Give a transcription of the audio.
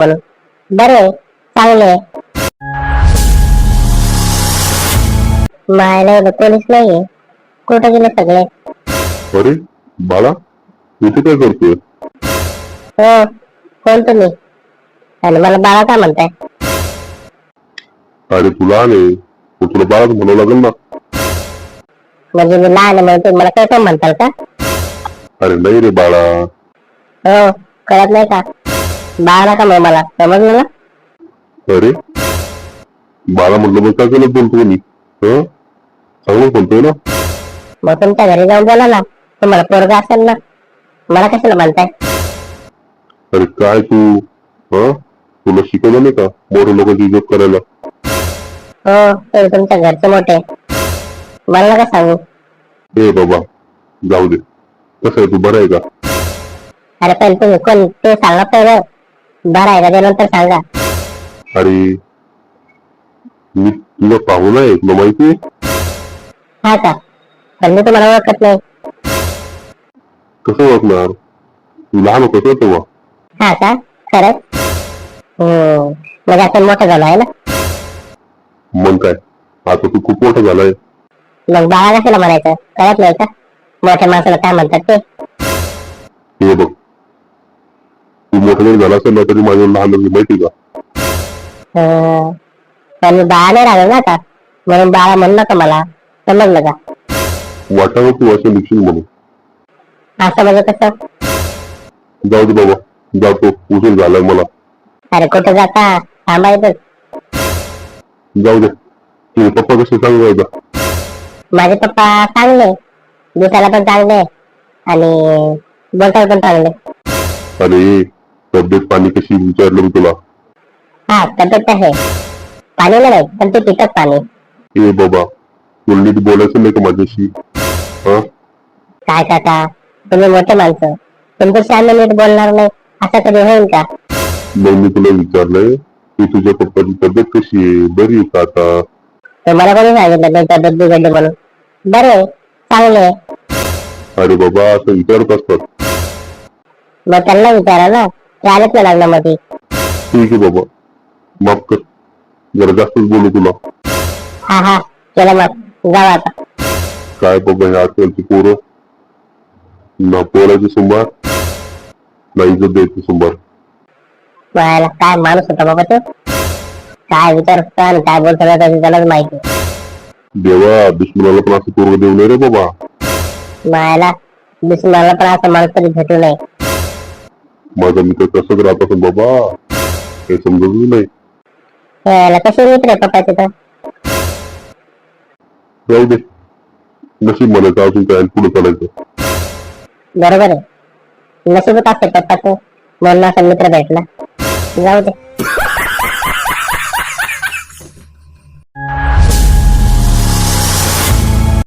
म्हणून बरे चांगले मायला कोणीच नाहीये. कुठे गेले सगळे? अरे बाळा इथे काय करतोय? हो कोण तुम्ही? आणि मला बाळा का म्हणताय? अरे तू लहान आहे मग तुला बाळाच म्हणावं लागेल ना. म्हणजे मी लहान आहे म्हणून तुम्ही मला काय काय म्हणताल का? अरे नाही रे बाळा. हो कळत नाही का? बाळा नका मग मला. समजलं ना? अरे बाळा म्हटलं मग काय केलं बोलतो मी? हं? बोलतोय ना? मग तुमच्या घरी जाऊन बोला ना. तुम्हाला पोरगा असेल ना. मला कशाला म्हणताय? अरे काय तू? हं? तुला शिकवलं नाही का? मोठ्या लोकांची इज्जत करायला? हो ते तुमच्या घरचे मोठे. मला नका सांगू. ए बाबा जाऊ दे. कसं आहे तू? बरं आहे का? अरे पण तुम्ही कोण? ते सांगा पहिलं. बरं आहे का? नंतर सांगा. अरे मी तुला पाहून आहे तुला माहिती? हा का? पण मी तुम्हाला ओळखत नाही. कसं तू लहान होतं का तेव्हा. हा का? खरंच? हम्म म्हणजे आपण मोठं झालो आहे ना? मग काय? आता तू खूप मोठा झालाय मग बाळा कशाला म्हणायचं? कळत नाही का? मोठ्या माणसाला काय म्हणतात ते? हे बघ जरी झाला असेल ना तरी माझ्या लहान आहे, माहिती का. पण मी बाळा नाही राहिलो ना आता. म्हणून बाळा म्हणू नका मला. समजलं का? वाटावं तू असं निघशील म्हणून. असं म्हणजे कसं? जाऊ दे बाबा जातो. उशीर झालाय मला. अरे कुठे जाता? थांबायचं जाऊ दे. तुझे पप्पा कसे सांगू एकदा माझे पप्पा चांगले. दिसायला पण चांगले. आणि बोलताना पण चांगले. अरे तब्येत पाणी कशी विचारलं मी तुला. हा तब्येत आहे. पाणी नाही पण ते पितात पाणी. ए बाबा तुला नीट बोलायचं नाही का माझ्याशी? हा? काय काका तुम्ही मोठे माणसं. तुमच्याशी आम्ही नीट बोलणार नाही असं कधी होईल का? मग मी तुला विचारलंय की तुझ्या पप्पाची तब्येत कशी आहे? बरी आहे का आता? तुम्हाला कोणी सांगितलं नाही तब्येत बिघडली म्हणून. बरे चांगले अरे बाबा असं विचारत असतात. मग त्यांना विचारा ना. ते आलेच ना लग्नामध्ये ठीक आहे बाबा. माफ कर. जरा जास्तच बोलू तुला. हा हा. चला मग. जाऊ आता. काय बाबा हे आजकालची पोरं? ना पोराची संभार ना इज्जत द्यायची संभार काय माणूस होता बाबा तो? काय विचार होता आणि काय बोलतो त्यालाच माहिती. देवा दुश्मनाला पण असं देऊ नये रे बाबा. मायला पण असं माणूस कधी भेटू नये. माझा मित्र तसंच राहत असेल बाबा. हे समजतच नाही. यायला कशी मित्र पप्पाचे तर? जाऊ दे. नशीब म्हणायचं अजून काय पुढे चालायचं. बरोबर आहे. नशीबच असते पप्पाचं. म्हणून असा मित्र भेटला. जाऊ दे.